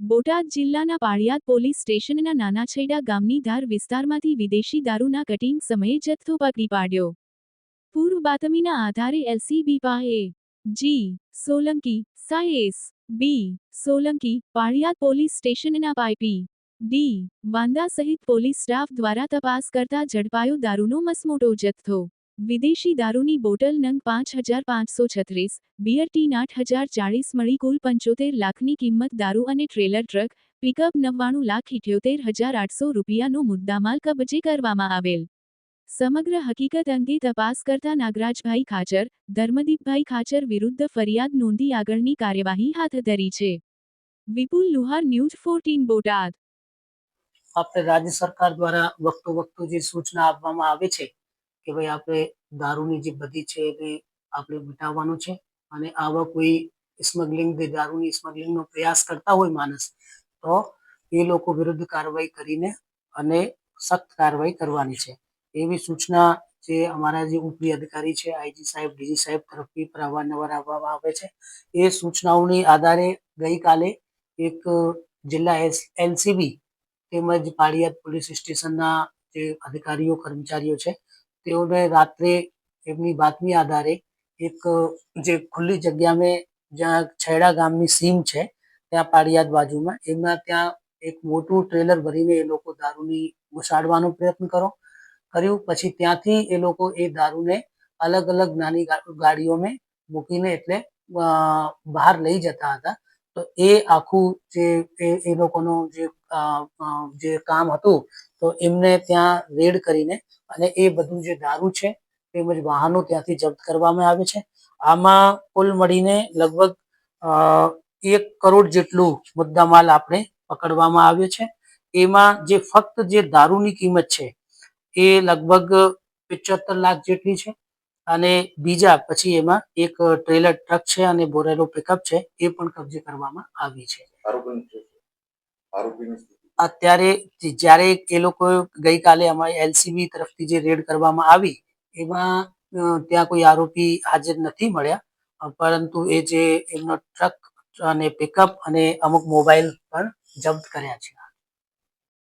બોટાદ જિલ્લાના પાળિયાદ પોલીસ સ્ટેશનના નાનાછૈડા ગામની ધાર વિસ્તારમાંથી વિદેશી દારૂના કટિંગ સમયે જથ્થો પકડી પાડ્યો. પૂર્વ બાતમીના આધારે એલસીબી પાએ જી સોલંકી સાયેસ બી સોલંકી, પાળિયાદ પોલીસ સ્ટેશનના પાઇપી ડી વાંદા સહિત પોલીસ સ્ટાફ દ્વારા તપાસ કરતા ઝડપાયો દારૂનો મસમોટો જથ્થો. વિદેશી દારૂની બોટલ નંગ પાંચ હજાર પાંચસો છત્રીસ, બિયર ટીન આઠ હજાર ચાળીસ મળી કુલ પંચોતેર લાખની કિંમત દારૂ અને ટ્રેલર ટ્રક, પિકઅપ નવ્વાણું લાખ ઇઠ્યોતેર હજાર આઠસો રૂપિયાનો મુદ્દામાલ કબજે કરવામાં આવેલ. સમગ્ર હકીકત અંગે તપાસ કરતા નાગરાજભાઈ ખાચર, ધર્મદીપભાઈ ખાચર વિરુદ્ધ ફરિયાદ નોંધી આગળની કાર્યવાહી હાથ ધરી છે. Vipul Luhar news fourteen, Botad. આપણે રાજ્ય સરકાર દ્વારા વખતો વખતો જે સૂચના આપવામાં આવે છે કે ભાઈ આપણે દારૂની જે બધી છે એને આપણે મિટાવવાનું છે અને આવા કોઈ સ્મગલિંગ દારૂની સ્મગલિંગનો પ્રયાસ કરતા હોય માણસ, તો એ લોકો વિરુદ્ધ કાર્યવાહી કરીને અને સખ્ત કાર્યવાહી કરવાની છે. એવી સૂચના જે અમારા જે ઉપરી અધિકારી છે આઈજી સાહેબ ડીજી સાહેબ તરફથી પર અવારનવાર આપવામાં આવે છે. એ સૂચનાઓની આધારે ગઈકાલે એક જિલ્લા એલસીબી તેમજ પાળિયાદ પોલીસ સ્ટેશનના જે અધિકારીઓ, કર્મચારીઓ છે તેઓને રાત્રે એમની બાતમી આધારે એક, જે ખુલ્લી જગ્યામાં જ્યાં છેડા ગામની સીમ છે, ત્યાં પાળિયાદ બાજુમાં એમના ત્યાં એક મોટું ટ્રેલર ભરીને એ લોકો દારૂની ઘુસાડવાનો પ્રયત્ન કરો, કર્યું. પછી ત્યાંથી એ લોકો એ દારૂને અલગ અલગ નાની ગાડીઓમાં મૂકીને એટલે બહાર લઈ જતા હતા. તો એ આખું જે, એ લોકોનું જે કામ હતું, તો એમને ત્યાં રેડ કરીને અને એ બધું જે દારૂ છે, તેમજ વાહનો ત્યાંથી જપ્ત કરવામાં આવે છે. આમાં કુલ મળીને લગભગ એક કરોડ જેટલું મુદ્દામાલ આપણે પકડવામાં આવ્યો છે. એમાં જે ફક્ત જે દારૂની કિંમત છે, એ લગભગ પિચોતર લાખ જેટલી છે. અને બીજા પછી એમાં એક ટ્રેલર ટ્રક છે અને બોરેલો પિકઅપ છે, એ પણ કબજે કરવામાં આવી છે. અત્યારે જ્યારે એ લોકો ગઈકાલે અમારી એલસીબી તરફથી જે રેડ કરવામાં આવી, એમાં ત્યાં કોઈ આરોપી હાજર નથી મળ્યા. પરંતુ એ જે એમનો ટ્રક અને પિકઅપ અને અમુક મોબાઈલ પણ જપ્ત કર્યા છે.